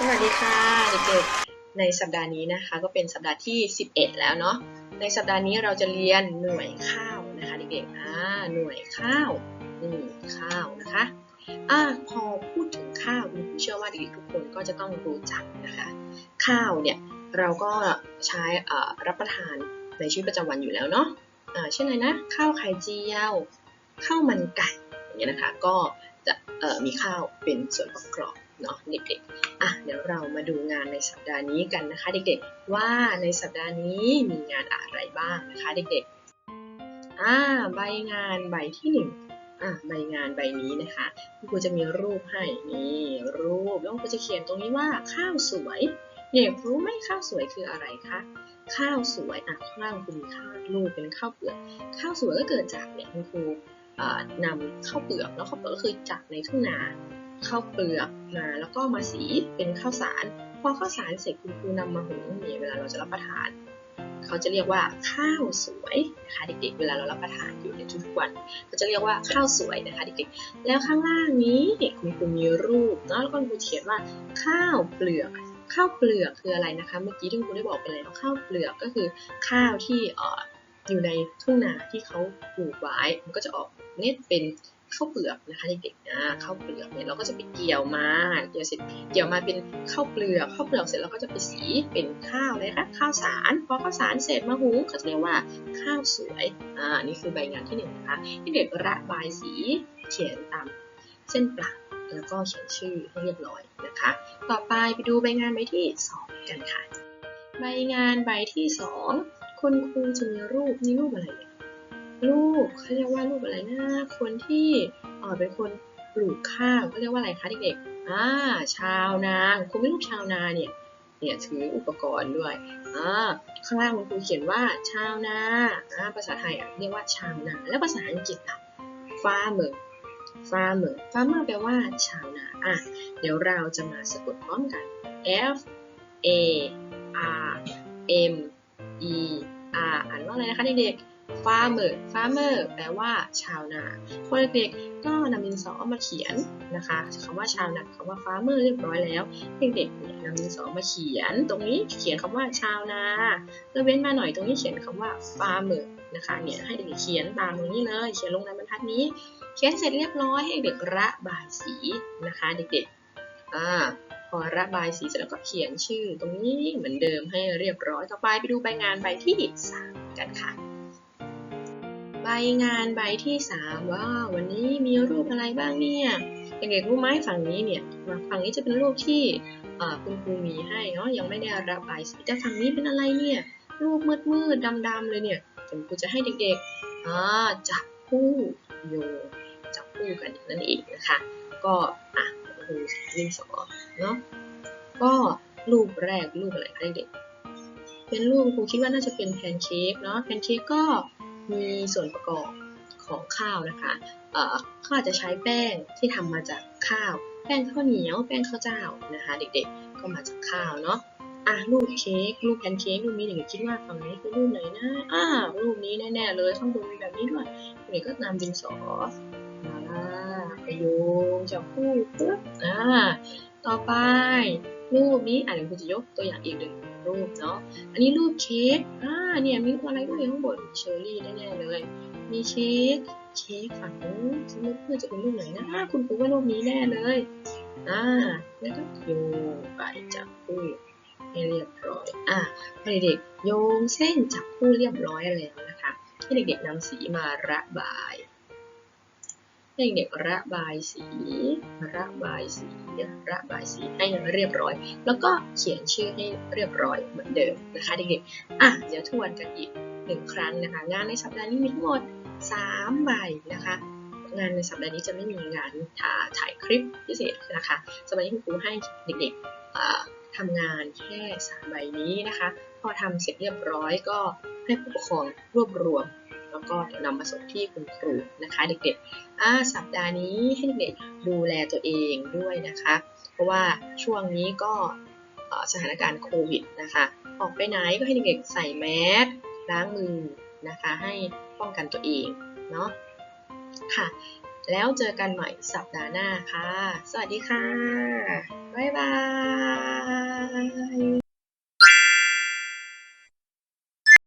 สวัสดีค่ะเด็กๆในสัปดาห์นี้นะคะ ก็เป็นสัปดาห์ที่ 11 แล้วเนาะในสัปดาห์นี้เราจะเรียนหน่วยข้าวนะคะเด็กๆอ่าหน่วยข้าวนี่ข้าวนะคะอ่าพอพูดถึงข้าวคุณครูเชื่อว่าเด็กๆทุกคนก็จะต้องรู้จักนะคะ ข้าวเนี่ยเราก็ใช้อ่ารับประทานในชีวิตประจำวันอยู่แล้วเนาะอ่าเช่นไรนะข้าวไข่เจียวข้าวมันไก่อย่างเงี้ยนะคะ ก็จะมีข้าวเป็นส่วนประกอบ เนาะเด็กๆ อะเดี๋ยวเรามาดูงานในสัปดาห์นี้กันนะคะเด็กๆ ว่าในสัปดาห์นี้มีงานอะไรบ้างนะคะเด็กๆ อ่าใบงานใบที่หนึ่งอะใบงานใบนี้นะคะคุณครูจะมีรูปให้นี่รูปแล้วคุณครูจะเขียนตรงนี้ว่าข้าวสวยเด็กรู้ไหมข้าวสวยคืออะไรคะข้าวสวยอะข้างล่างคุณมีข้าวรูปเป็นข้าวเปลือกข้าวสวยก็เกิดจากเนี่ยคุณครูนำข้าวเปลือกแล้วข้าวเปลือกก็คือจากในทุ่งนา ข้าวเปลือกมาแล้วก็มาสีเป็นข้าวสาร พอข้าวสารเสร็จคุณครูนำมาหุงเนี่ยเวลาเราจะรับประทาน เขาจะเรียกว่าข้าวสวยนะคะเด็กๆ เวลาเรารับประทานอยู่ในทุกๆวันก็จะเรียกว่าข้าวสวยนะคะเด็กๆแล้วข้างล่างนี้คุณครูมีรูปเนาะแล้วก็คุณครูเขียนว่าข้าวเปลือกข้าวเปลือกคืออะไรนะคะ เมื่อกี้ที่คุณครูได้บอกไปแล้วข้าวเปลือกก็คือข้าวที่ออยู่ในทุ่งนาที่เขาปลูกไว้ มันก็จะออกเม็ดเป็น ข้าวเปลือกนะคะเด็กๆนะข้าวเปลือกเนี่ยเราก็จะไปเกี่ยวมาเกี่ยวเสร็จเกี่ยวมาเป็นข้าวเปลือกข้าวเปลือกเสร็จเราก็จะไปสีเป็นข้าวเลยค่ะข้าวสารพอข้าวสารเสร็จมาหุงเขาจะเรียกว่าข้าวสวยอ่านี่คือใบงานที่หนึ่งนะคะที่เด็กระบายสีเขียนตามเส้นปลักแล้วก็เขียนชื่อให้เรียบร้อยนะคะ ต่อไปไปดูใบงานใบที่สองกันค่ะ ใบงานใบที่สองคุณครูจะมีรูปนี่รูปอะไรเนี่ย ลูกเขาเรียกว่าลูกอะไรนะคนที่เออเป็นคนปลูกข้าวเขาเรียกว่าอะไรคะเด็กๆอ่าชาวนาคุณเป็นลูกชาวนาเนี่ยเนี่ยถืออุปกรณ์ด้วยอ่าข้างล่างคุณครูเขียนว่าชาวนาอ่าภาษาไทยอะเรียกว่าชาวนา แล้วภาษาอังกฤษอะ farmer farmer farmer แปลว่าชาวนาอะเดี๋ยวเราจะมาสะกดพร้อมกัน F A R M E R อ่านว่าอะไรนะคะเด็กๆ farmer farmer แปลว่าชาวนาพอเด็กๆก็นำดินสอมาเขียนนะคะคำว่าชาวนาคำว่า farmer เรียบร้อยแล้ว เด็กๆเนี่ยนำดินสอมาเขียน ตรงนี้เขียนคำว่าชาวนาแล้วเว้นมาหน่อยตรงนี้เขียนคำว่า farmer นะคะเนี่ยให้เด็กๆเขียนตามตรงนี้เลย เขียนลงในบรรทัดนี้ เขียนเสร็จเรียบร้อยให้เด็กระบายสีนะคะ เด็กๆอ่าพอระบายสีเสร็จแล้วก็เขียนชื่อ ตรงนี้เหมือนเดิมให้เรียบร้อยต่อไปไปดูใบงานใบที่สามกันค่ะ ใบงานใบที่สามว้าวันนี้มีรูปอะไรบ้างเนี่ยเด็กๆรู้ไหมฝั่งนี้เนี่ยฝั่งนี้จะเป็นรูปที่คุณครูมีให้เนาะยังไม่ได้ระบายสีแต่ฝั่งนี้เป็นอะไรเนี่ยรูปมืดๆดำๆเลยเนี่ยคุณครูจะให้เด็กๆจับคู่โยงจับคู่กันนั่นเองนะคะ ก็อะครูดินสอเนาะก็รูปแรกรูปอะไรคะเด็กๆเป็นรูปครูคิดว่าน่าจะเป็นแพนเค้กเนาะแพนเค้กก็ มีส่วนประกอบของข้าวนะคะเอ่อขาอาจจะใช้แป้งที่ทำมาจากข้าว แป้งข้าวเหนียว แป้งข้าวเจ้านะคะ เด็กๆ ก็มาจากข้าวเนาะอะรูปเค้กรูปแพนเค้กรูปนี้เด็กๆคิดว่าฝั่งนี้คือรูปไหนนะอ่ารูปนี้แน่ๆเลยข้างบนมีแบบนี้ด้วยเด็กก็นำดินสอมาไปโยงจับคู่ปึ๊บอ่าต่อไปรูปนี้อะเดี๋ยวคุณจะยกตัวอย่างอีกหนึ่ง รูปเนาะ อันนี้รูปเค้ก อ่า เนี่ยมีอะไรด้วยข้างบนเชอร์รี่แน่ๆเลย มีเค้ก เค้กฝั่งนู้นสมมติเพื่อจะเป็นรูปไหนนะอ่าคุณครูว่ารูปนี้แน่เลย อ่า แล้วก็โยงไปจับคู่ให้เรียบร้อย อ่าให้เด็กๆโยงเส้นจับคู่เรียบร้อยแล้วนะคะ ให้เด็กๆนำสีมาระบาย ให้เด็กๆระบายสี ระบายสี ระบายสีให้เรียบร้อย แล้วก็เขียนชื่อให้เรียบร้อยเหมือนเดิมนะคะเด็กๆ อะเดี๋ยวทวนกันอีกหนึ่งครั้งนะคะ งานในสัปดาห์นี้มีทั้งหมด3ใบนะคะงานในสัปดาห์นี้จะไม่มีงานถ่าถ่ายคลิปพิเศษนะคะ สัปดาห์นี้คุณครูให้เด็กๆทำงานแค่สามใบนี้นะคะ พอทำเสร็จเรียบร้อยก็ให้ผู้ปกครองรวบรวม ก็เดี๋ยวนำมาส่งที่คุณครูนะคะเด็กๆอ่าสัปดาห์นี้ให้เด็กๆดูแลตัวเองด้วยนะคะ เพราะว่าช่วงนี้ก็เอ่อสถานการณ์โควิดนะคะ ออกไปไหนก็ให้เด็กๆใส่แมสล้างมือนะคะ ให้ป้องกันตัวเองเนาะค่ะ แล้วเจอกันใหม่สัปดาห์หน้าค่ะ สวัสดีค่ะ บ๊ายบาย